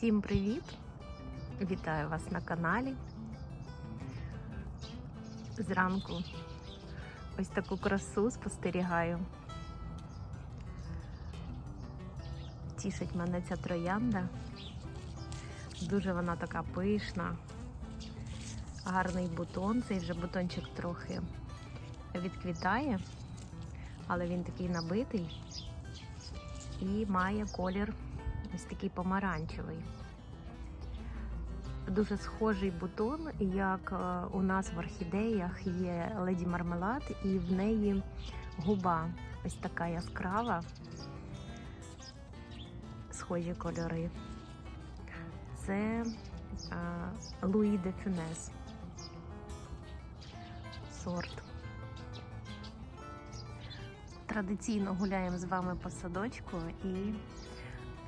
Всім привіт! Вітаю вас на каналі. Зранку ось таку красу спостерігаю. Тішить мене ця троянда. Дуже вона така пишна, гарний бутон. Цей вже бутончик трохи відквітає, але він такий набитий і має колір ось такий помаранчевий. Дуже схожий бутон, як е, у нас в орхідеях є леді мармелад, і в неї губа ось така яскрава, схожі кольори. Це Луї де Фюнес сорт. Традиційно гуляємо з вами по садочку і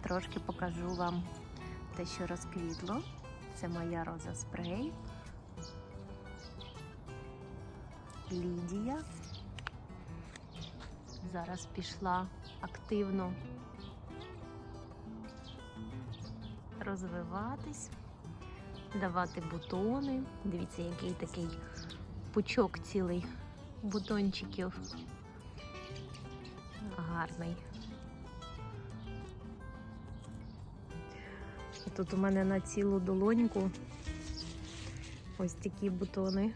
трошки покажу вам те, що розквітло. Це моя роза спрей. Лідія. Зараз пішла активно розвиватись, давати бутони. Дивіться, який такий пучок цілий бутончиків. Гарний. Тут у мене на цілу долоньку ось такі бутони.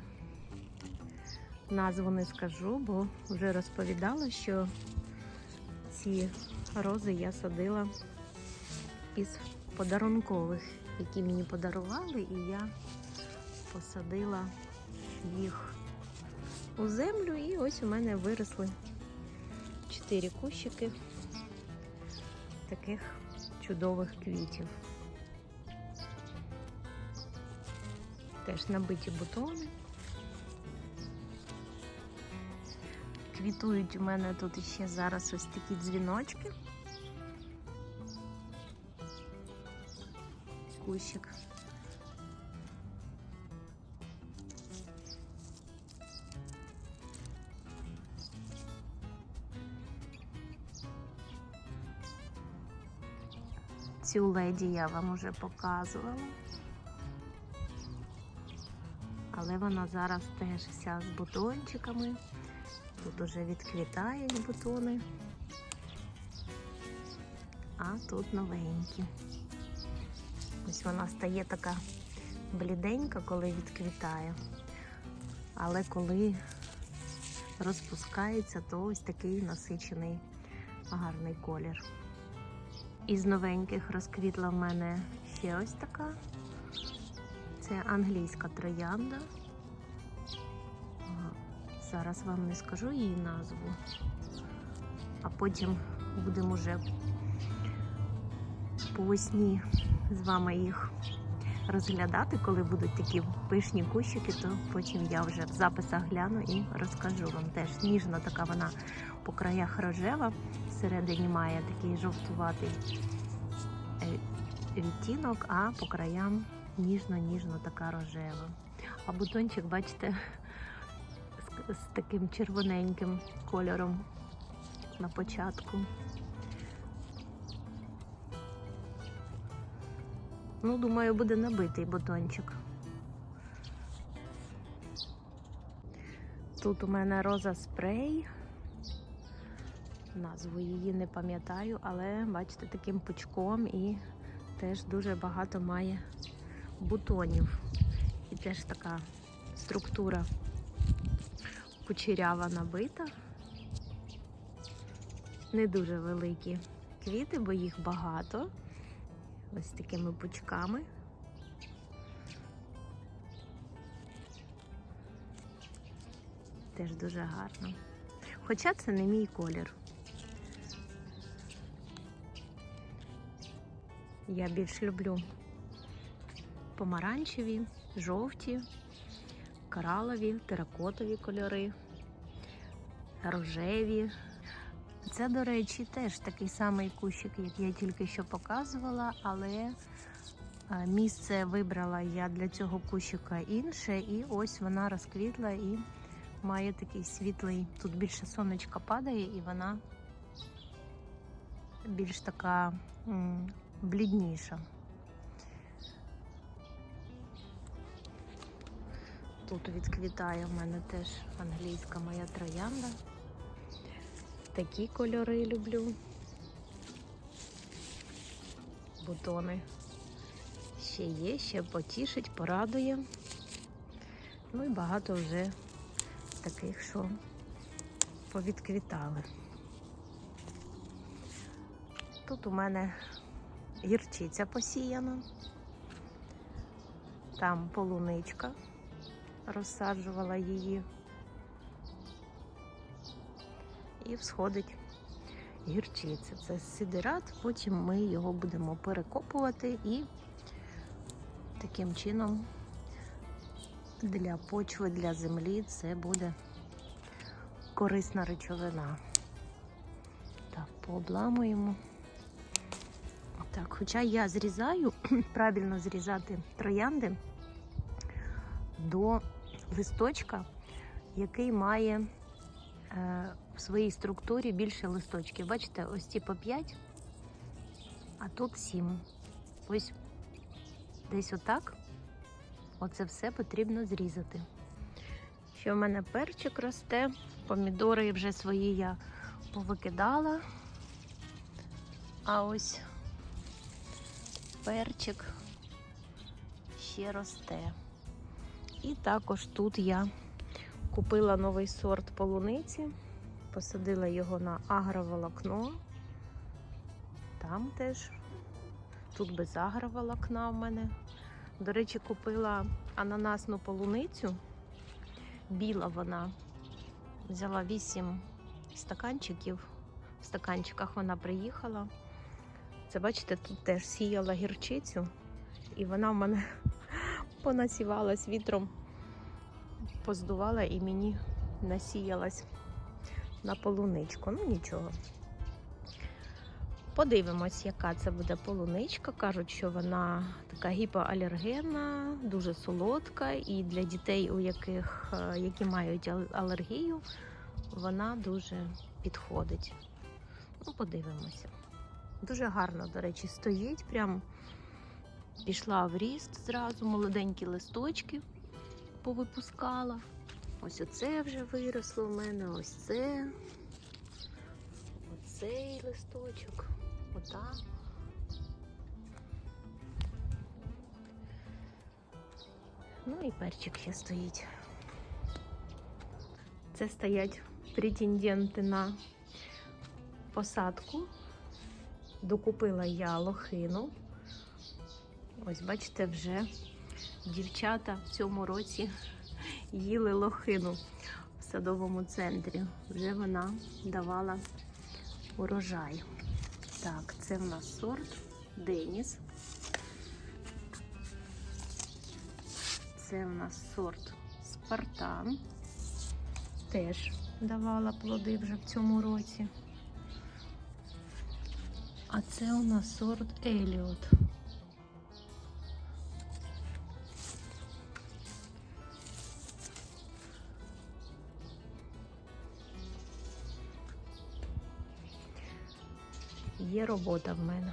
Назву не скажу, бо вже розповідала, що ці рози я садила із подарункових, які мені подарували, і я посадила їх у землю, і ось у мене виросли чотири кущики таких чудових квітів. Теж набиті бутони. Квітують у мене тут ще зараз ось такі дзвіночки. Кущик. Цю леді я вам уже показувала. Але вона зараз теж вся з бутончиками. Тут уже відквітають бутони, а тут новенькі. Ось вона стає така бліденька, коли відквітає. Але коли розпускається, то ось такий насичений гарний колір. Із новеньких розквітла в мене ще ось така. Це англійська троянда. Зараз вам не скажу її назву, а потім будемо вже по весні з вами їх розглядати, коли будуть такі пишні кущики, то потім я вже в записах гляну і розкажу вам. Теж ніжна така вона по краях рожева, всередині має такий жовтуватий відтінок, а по краям ніжно-ніжно така рожева. А бутончик, бачите, з, з таким червоненьким кольором на початку. Ну, думаю, буде набитий бутончик. Тут у мене роза спрей. Назву її не пам'ятаю, але бачите, таким пучком і теж дуже багато має бутонів. І теж така структура кучерява набита. Не дуже великі квіти, бо їх багато. Ось такими пучками. Теж дуже гарно. Хоча це не мій колір. Я більш люблю помаранчеві, жовті, коралові, теракотові кольори, рожеві. Це, до речі, теж такий самий кущик, як я тільки що показувала, але місце вибрала я для цього кущика інше, і ось вона розквітла і має такий світлий. Тут більше сонечка падає, і вона більш така блідніша. Тут відквітає в мене теж англійська моя троянда. Такі кольори люблю. Бутони ще є, ще потішить, порадує. Ну і багато вже таких, що повідквітали. Тут у мене гірчиця посіяна, там полуничка, розсаджувала її. І всходить гірчиця. Це сидират, потім ми його будемо перекопувати і таким чином для почви, для землі це буде корисна речовина. Так, пообламуємо. Так, хоча я зрізаю, правильно зрізати троянди до листочка, який має е, в своїй структурі більше листочків. Бачите, ось ці по 5, а тут 7. Ось десь отак. Оце все потрібно зрізати. Ще в мене перчик росте, помідори вже свої я повикидала. А ось перчик ще росте. І також тут я купила новий сорт полуниці, посадила його на агроволокно. Там теж, тут без агроволокна в мене. До речі, купила ананасну полуницю. Біла вона. Взяла 8 стаканчиків. В стаканчиках вона приїхала. Це, бачите, тут теж сіяла гірчицю, і вона в мене понасівалась вітром, поздувала і мені насіялась на полуничку. Ну нічого. Подивимось, яка це буде полуничка. Кажуть, що вона така гіпоалергенна, дуже солодка, і для дітей, у яких е, які мають алергію, вона дуже підходить. Ну, подивимося. Дуже гарно, до речі, стоїть. Прям пішла в ріст зразу, молоденькі листочки повипускала. Ось оце вже виросло в мене, ось це. Оцей листочок. Отак. Ну і перчик ще стоїть. Це стоять претенденти на посадку. Докупила я лохину. Ось, бачите, вже дівчата в цьому році їли лохину в садовому центрі. Вже вона давала урожай. Так, це в нас сорт Деніс. Це в нас сорт Спартан. Теж давала плоди вже в цьому році. А це у нас сорт Еліот. Є робота в мене.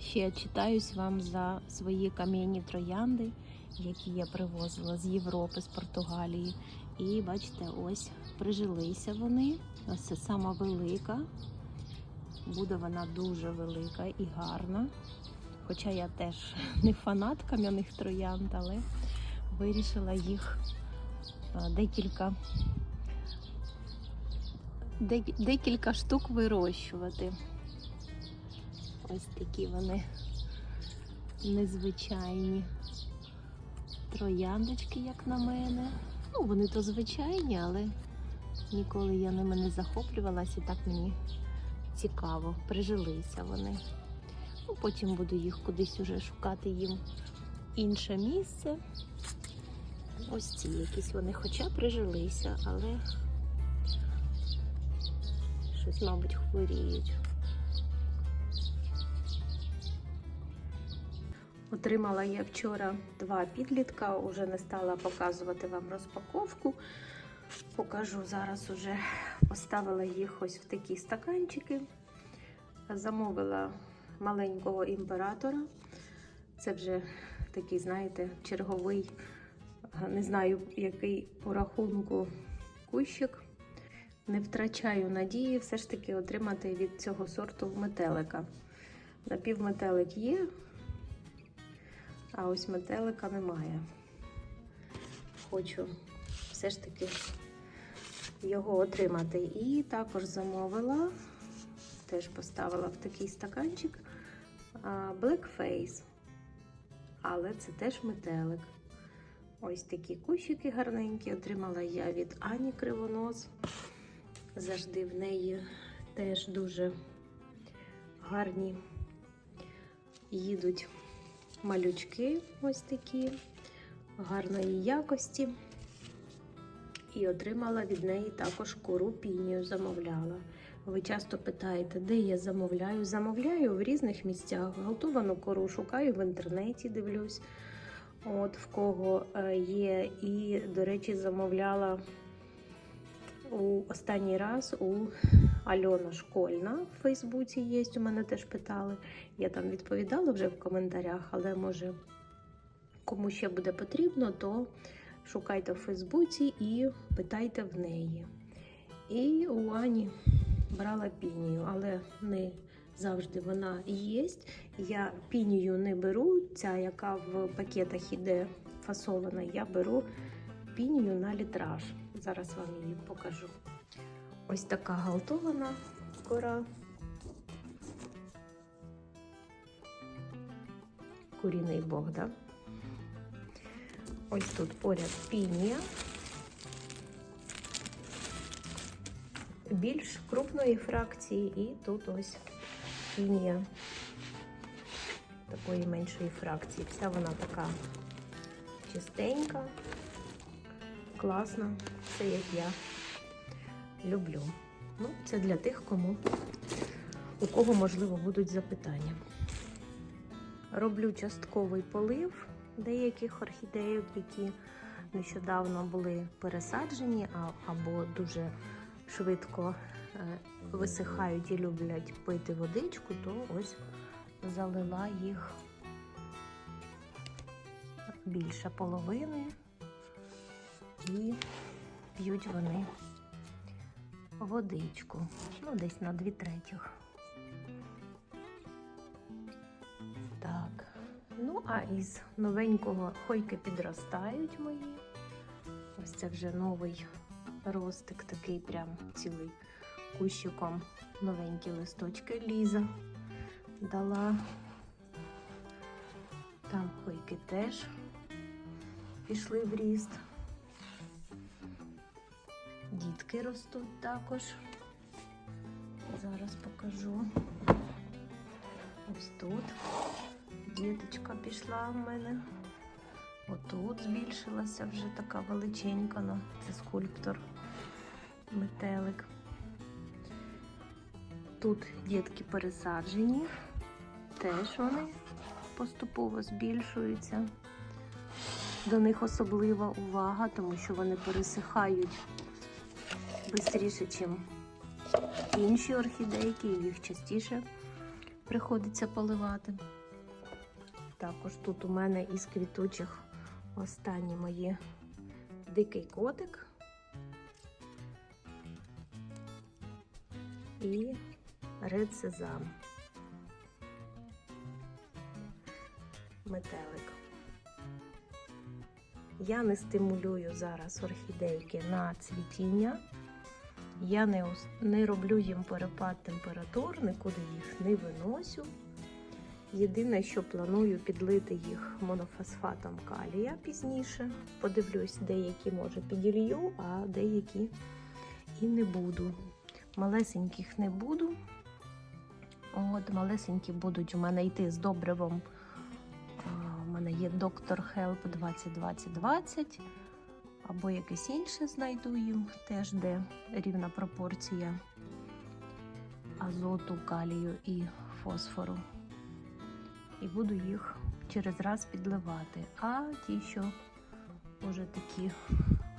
Ще читаюсь вам за свої кам'яні троянди, які я привозила з Європи, з Португалії. І бачите, ось прижилися вони. Ось це сама велика. Буде вона дуже велика і гарна. Хоча я теж не фанат кам'яних троянд, але вирішила їх декілька, дек- декілька штук вирощувати. Ось такі вони незвичайні трояндочки, як на мене. Ну, вони то звичайні, але ніколи я ними не захоплювалася і так мені цікаво. Прижилися вони. Ну, потім буду їх кудись уже шукати їм інше місце. Ось ці якісь вони, хоча прижилися, але щось, мабуть, хворіють. Отримала я вчора два підлітка, уже не стала показувати вам розпаковку. Покажу зараз уже поставила їх ось в такі стаканчики. Замовила маленького імператора. Це вже такий, знаєте, черговий Не знаю, який по рахунку кущик. Не втрачаю надії все ж таки отримати від цього сорту метелика. Напівметелик є, а ось метелика немає. Хочу все ж таки його отримати. І також замовила, теж поставила в такий стаканчик а, Black Face. Але це теж метелик. Ось такі кущики гарненькі отримала я від Ані Кривонос. Завжди в неї теж дуже гарні їдуть малючки, ось такі, гарної якості. І отримала від неї також кору пінію, замовляла. Ви часто питаєте, де я замовляю? Замовляю в різних місцях. Готовану кору шукаю в інтернеті, дивлюсь. От в кого е, є. І, до речі, замовляла у останній раз у Альона Школьна в Фейсбуці є. У мене теж питали. Я там відповідала вже в коментарях, але може кому ще буде потрібно, то шукайте в Фейсбуці і питайте в неї. І у Ані брала пінію, але не завжди вона є. Я пінію не беру, ця, яка в пакетах іде фасована, я беру пінію на літраж. Зараз вам її покажу. Ось така галтована кора. Куріний бог, да? Ось тут поряд пінія. Більш крупної фракції, і тут ось пінія такої меншої фракції. Вся вона така чистенька, класна, все як я люблю. Ну, це для тих, кому у кого можливо будуть запитання. Роблю частковий полив деяких орхідеїв, які нещодавно були пересаджені або дуже швидко е, висихають і люблять пити водичку, то ось залила їх більше половини і п'ють вони водичку. Ну, десь на дві третіх. Так. Ну, а із новенького хойки підростають мої. Ось це вже новий ростик, такий прям цілий кущиком. Новенькі листочки Ліза дала. Там хойки теж пішли в ріст. Дітки ростуть також. Зараз покажу. Ось тут діточка пішла в мене. Отут збільшилася вже така величенька. Ну, це скульптор метелик. Тут дітки пересаджені, теж вони поступово збільшуються. До них особлива увага, тому що вони пересихають швидше, ніж інші орхідейки, їх частіше приходиться поливати. Також тут у мене із квітучих останні мої дикий котик і ред сезам. Метелик. Я не стимулюю зараз орхідейки на цвітіння. Я не, не роблю їм перепад температур, нікуди їх не виносю. Єдине, що планую підлити їх монофосфатом калія пізніше. Подивлюсь, деякі може піділью, а деякі і не буду. Малесеньких не буду. От, малесенькі будуть у мене йти з добривом. У мене є доктор Help 2020-20 або якесь інше знайду їм, теж де рівна пропорція азоту, калію і фосфору. І буду їх через раз підливати. А ті, що вже такі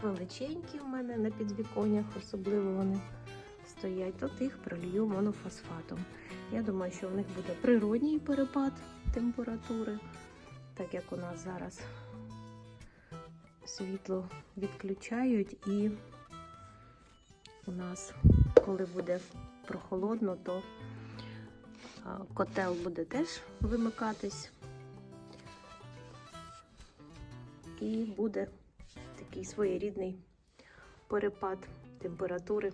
величенькі в мене на підвіконнях, особливо вони стоять, то їх пролью монофосфатом. Я думаю, що в них буде природній перепад температури, так як у нас зараз світло відключають і у нас, коли буде прохолодно, то котел буде теж вимикатись. І буде такий своєрідний перепад температури.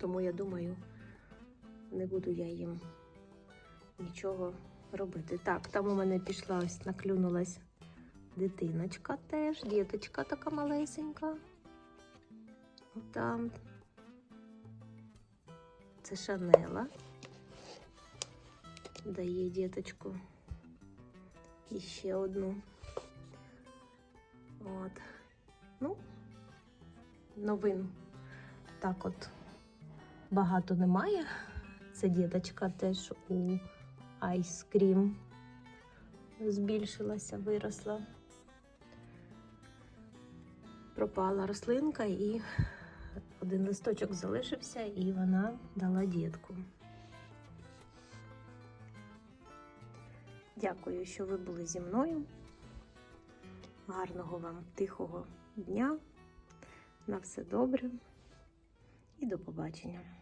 Тому я думаю, не буду я їм нічого робити. Так, там у мене пішла ось наклюнулась дитиночка теж, діточка така малесенька. Там. Це Шанела. Дає діточку. І ще одну. От. Ну, новин так от багато немає. Це діточка теж у айскрім збільшилася, виросла. Пропала рослинка і один листочок залишився, і вона дала дітку. Дякую, що ви були зі мною. Гарного вам тихого дня. На все добре і до побачення.